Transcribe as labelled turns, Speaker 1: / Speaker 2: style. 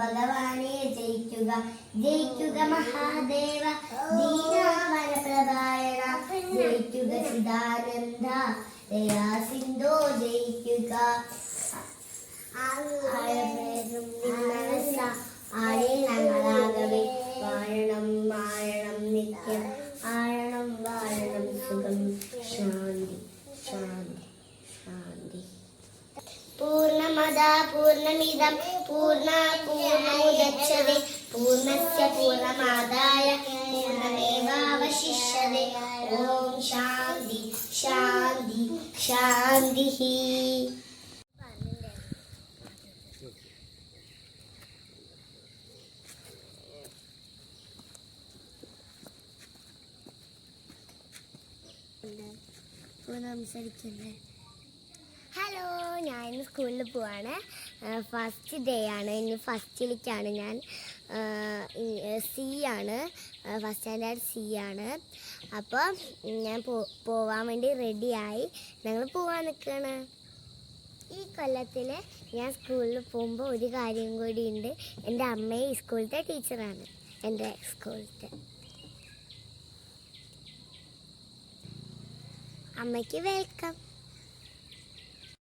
Speaker 1: ഭഗവാനെ ജയിക്കുക. ജയിക്കുക മഹാദേവ ദീനാവന ജയിക്കുക ചിദാനന്ദ ദയാ സിന്ധോ ജയിക്കുക ആരെ ഞങ്ങളാകവേ വാഴണം. പൂർണ്ണമദ പൂർണ്ണമിദം പൂർണ്ണ പൂർണ്ണമുദച്ഛതേ പൂർണ്ണസ്യ പൂർണ്ണമാദായ പൂർണ്ണമേവാവശിഷ്യതേ ഓം ശാന്തി ശാന്തി ശാന്തി സംസാരിക്കല്ലേ ഹലോ ഞാൻ ഇന്ന് സ്കൂളിൽ പോവാണ്. ഫസ്റ്റ് ഡേ ആണ്. ഇന്ന് ഫസ്റ്റിലേക്കാണ് ഞാൻ സി ആണ്. ഫസ്റ്റ് സ്റ്റാൻഡേർഡ് സി ആണ്. അപ്പോൾ ഞാൻ പോവാൻ വേണ്ടി റെഡിയായി ഞങ്ങൾ പോവാൻ നിൽക്കുകയാണ് ഈ കൊല്ലത്തിൽ ഞാൻ സ്കൂളിൽ പോകുമ്പോൾ ഒരു കാര്യം കൂടി ഉണ്ട്. എന്റെ അമ്മയെ സ്കൂളിലത്തെ ടീച്ചറാണ് എന്റെ സ്കൂളിലത്തെ അമ്മയ്ക്ക് വെൽക്കം